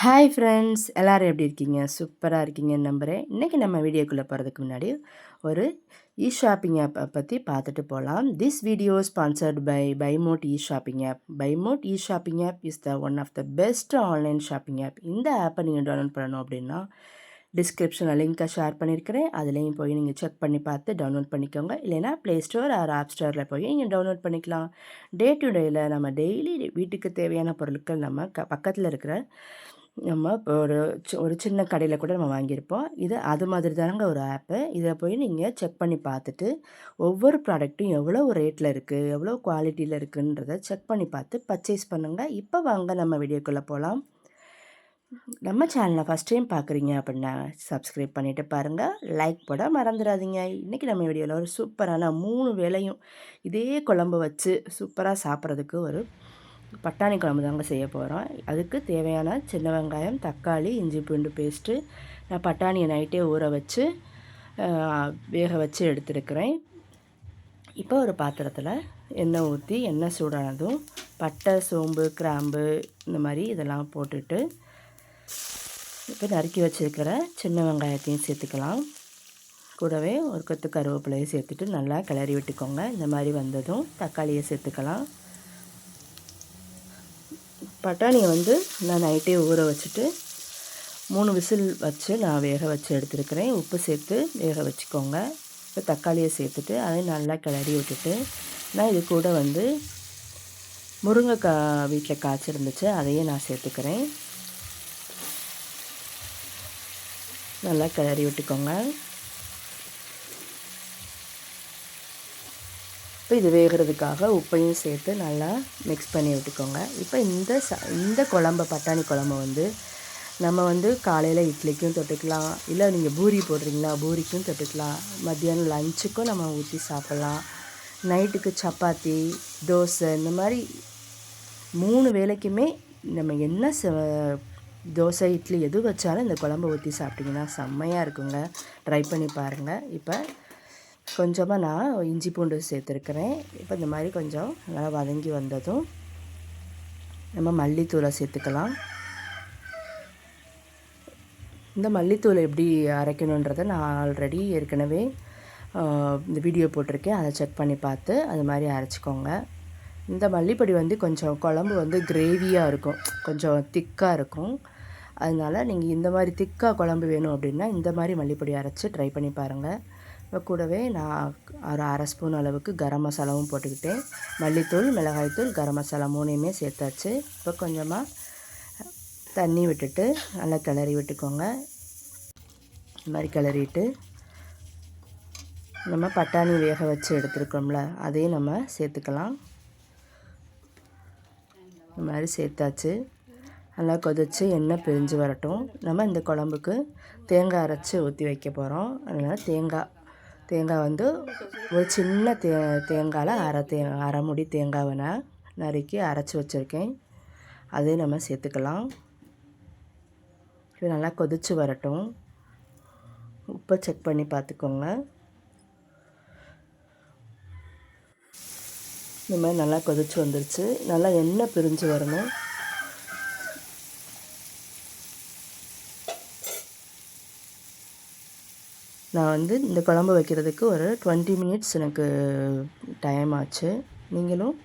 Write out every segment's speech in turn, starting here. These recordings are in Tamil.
ஹாய் ஃப்ரெண்ட்ஸ் எல்லோரும் எப்படி இருக்கீங்க? சூப்பராக இருக்கீங்கன்னு நம்புகிறேன் இன்றைக்கி நம்ம வீடியோக்குள்ளே போகிறதுக்கு முன்னாடி ஒரு இ ஷாப்பிங் ஆப்பை பற்றி பார்த்துட்டு போகலாம் this video sponsored by Bymot e shopping app Buymote e shopping app is the one of the best online shopping app இந்த ஆப்பை நீங்கள் டவுன்லோட் பண்ணணும் அப்படின்னா டிஸ்கிரிப்ஷனில் லிங்க்கை ஷேர் பண்ணியிருக்கிறேன். அதுலேயும் போய் நீங்கள் செக் பண்ணி பார்த்து டவுன்லோட் பண்ணிக்கோங்க. இல்லைனா ப்ளே ஸ்டோர் ஆர் ஆப் ஸ்டோரில் போய் நீங்கள் டவுன்லோட் பண்ணிக்கலாம். டே டு டேயில் நம்ம டெய்லி வீட்டுக்கு தேவையான பொருட்கள் நம்ம க பக்கத்தில் இருக்கிற நம்ம இப்போ ஒரு ஒரு சின்ன கடையில் கூட நம்ம வாங்கியிருப்போம். இது அது மாதிரி தானங்க ஒரு ஆப்பு. இதை போய் நீங்கள் செக் பண்ணி பார்த்துட்டு ஒவ்வொரு ப்ராடக்ட்டும் எவ்வளோ ரேட்டில் இருக்குது எவ்வளோ குவாலிட்டியில் இருக்குன்றத செக் பண்ணி பார்த்து பர்ச்சேஸ் பண்ணுங்கள் இப்போ வாங்க நம்ம வீடியோக்குள்ளே போகலாம் நம்ம சேனலை ஃபஸ்ட் டைம் பார்க்குறீங்க அப்படின்னா சப்ஸ்கிரைப் பண்ணிவிட்டு பாருங்கள் லைக் போட மறந்துடாதீங்க. இன்றைக்கி நம்ம வீடியோவில் ஒரு சூப்பரான மூணு வேலையும் இதே குழம்பு வச்சு சூப்பராக சாப்பிட்றதுக்கு ஒரு பட்டாணி குழம்பு தாங்க செய்ய போகிறோம் அதுக்கு தேவையான சின்ன வெங்காயம் தக்காளி இஞ்சி பூண்டு பேஸ்ட்டு நான் பட்டாணியை நைட்டே ஊற வச்சு வேக வச்சு எடுத்துருக்கிறேன். இப்போ ஒரு பாத்திரத்தில் எண்ணெய் ஊற்றி எண்ணெய் சூடானதும் பட்டை சோம்பு கிராம்பு இந்த மாதிரி இதெல்லாம் போட்டுட்டு இப்போ நறுக்கி வச்சுருக்கிற சின்ன வெங்காயத்தையும் சேர்த்துக்கலாம். கூடவே ஒரு கொத்து கருவேப்பிலையும் சேர்த்துட்டு நல்லா கிளறி விட்டுக்கோங்க. இந்த மாதிரி வந்ததும் தக்காளியை சேர்த்துக்கலாம். பட்டாணியை வந்து நான் நைட்டே ஊற வச்சுட்டு மூணு விசில் வச்சு நான் வேக வச்சு எடுத்துருக்கிறேன். உப்பு சேர்த்து வேக வச்சுக்கோங்க. இப்போ தக்காளியை சேர்த்துட்டு அதையும் நல்லா கிளறி விட்டுட்டு நான் இது கூட வந்து முருங்கைக்காய் வீட்டில் காய்ச்சிருந்துச்சு அதையும் நான் சேர்த்துக்கிறேன். நல்லா கிளறி விட்டுக்கோங்க. இப்போ இது வேகிறதுக்காக உப்பையும் சேர்த்து நல்லா மிக்ஸ் பண்ணி விட்டுக்கோங்க. இப்போ இந்த ச இந்த குழம்பு பட்டாணி குழம்பு வந்து நம்ம வந்து காலையில் இட்லிக்கும் தொட்டுக்கலாம். இல்லை நீங்கள் பூரி போடுறீங்களா பூரிக்கும் தொட்டுக்கலாம். மத்தியானம் லஞ்சுக்கும் நம்ம ஊற்றி சாப்பிட்லாம். நைட்டுக்கு சப்பாத்தி தோசை இந்த மாதிரி மூணு வேலைக்குமே நம்ம என்ன தோசை இட்லி எது வச்சாலும் இந்த குழம்பு ஊற்றி சாப்பிட்டிங்கன்னா செம்மையாக இருக்குங்க. ட்ரை பண்ணி பாருங்கள் இப்போ கொஞ்சமாக நான் இஞ்சி பூண்டு சேர்த்துருக்குறேன். இப்போ இந்த மாதிரி கொஞ்சம் நல்லா வதங்கி வந்ததும் நம்ம மல்லித்தூளை சேர்த்துக்கலாம். இந்த மல்லித்தூளை எப்படி அரைக்கணுன்றதை நான் ஆல்ரெடி ஏற்கனவே இந்த வீடியோ போட்டிருக்கேன். அதை செக் பண்ணி பார்த்து அது மாதிரி அரைச்சிக்கோங்க. இந்த மல்லிப்பொடி வந்து கொஞ்சம் குழம்பு வந்து கிரேவியாக இருக்கும். கொஞ்சம் திக்காக இருக்கும். அதனால் நீங்கள் இந்த மாதிரி திக்காக குழம்பு வேணும் அப்படின்னா இந்த மாதிரி மல்லிப்பொடி அரைச்சி ட்ரை பண்ணி பாருங்கள் இப்போ கூடவே நான் ஒரு அரை ஸ்பூன் அளவுக்கு கரம் மசாலாவும் போட்டுக்கிட்டேன். மல்லித்தூள் மிளகாய்த்தூள் கரம் மசாலா மூணையுமே சேர்த்தாச்சு. இப்போ கொஞ்சமாக தண்ணி விட்டுட்டு நல்லா கிளறி விட்டுக்கோங்க. இந்த மாதிரி கிளறிட்டு நம்ம பட்டாணி வேக வச்சு எடுத்துருக்கோம்ல அதையும் நம்ம சேர்த்துக்கலாம். இந்த மாதிரி சேர்த்தாச்சு. நல்லா கொதித்து எண்ணெய் பிரிஞ்சு வரட்டும். நம்ம இந்த குழம்புக்கு தேங்காய் அரைச்சி ஊற்றி வைக்க போகிறோம் அதனால் தேங்காய் தேங்காய் வந்து ஒரு சின்ன தே தேங்காயில் அரை தே அரை முடி தேங்காவை நான் நறுக்கி அரைச்சி வச்சுருக்கேன். அதையும் நம்ம சேர்த்துக்கலாம். இது நல்லா கொதித்து வரட்டும். உப்பை செக் பண்ணி பார்த்துக்கோங்க. இந்த மாதிரி நல்லா கொதிச்சு வந்துருச்சு. நல்லா எண்ணெய் பிரிஞ்சு வரணும். நான் வந்து இந்த குழம்பு வைக்கிறதுக்கு ஒரு டுவெண்ட்டி மினிட்ஸ் எனக்கு டைம் ஆச்சு. நீங்களும்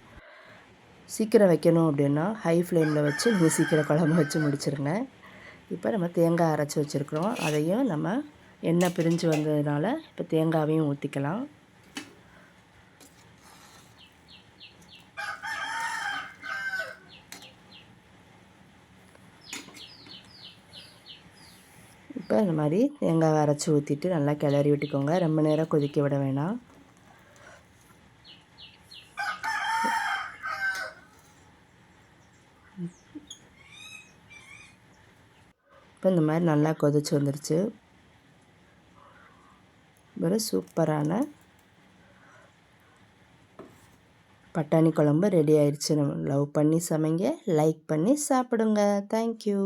சீக்கிரம் வைக்கணும் அப்படின்னா ஹை ஃப்ளேமில் வச்சு நீங்கள் சீக்கிரம் குழம்பு வச்சு முடிச்சிருங்க. இப்போ நம்ம தேங்காய் அரைச்சி வச்சுருக்குறோம். அதையும் நம்ம எண்ணெய் பிரிஞ்சு வந்ததுனால இப்போ தேங்காவையும் ஊற்றிக்கலாம் இப்போ இந்த மாதிரி தேங்காய் அரைச்சி ஊற்றிட்டு நல்லா கிளறி விட்டுக்கோங்க. ரொம்ப நேரம் கொதிக்க விட வேணாம். இப்போ இந்த மாதிரி நல்லா கொதிச்சு வந்துருச்சு. ஒரு சூப்பரான பட்டாணி குழம்பு ரெடி ஆயிடுச்சு லவ் பண்ணி சமைங்க லைக் பண்ணி சாப்பிடுங்க. தேங்க்யூ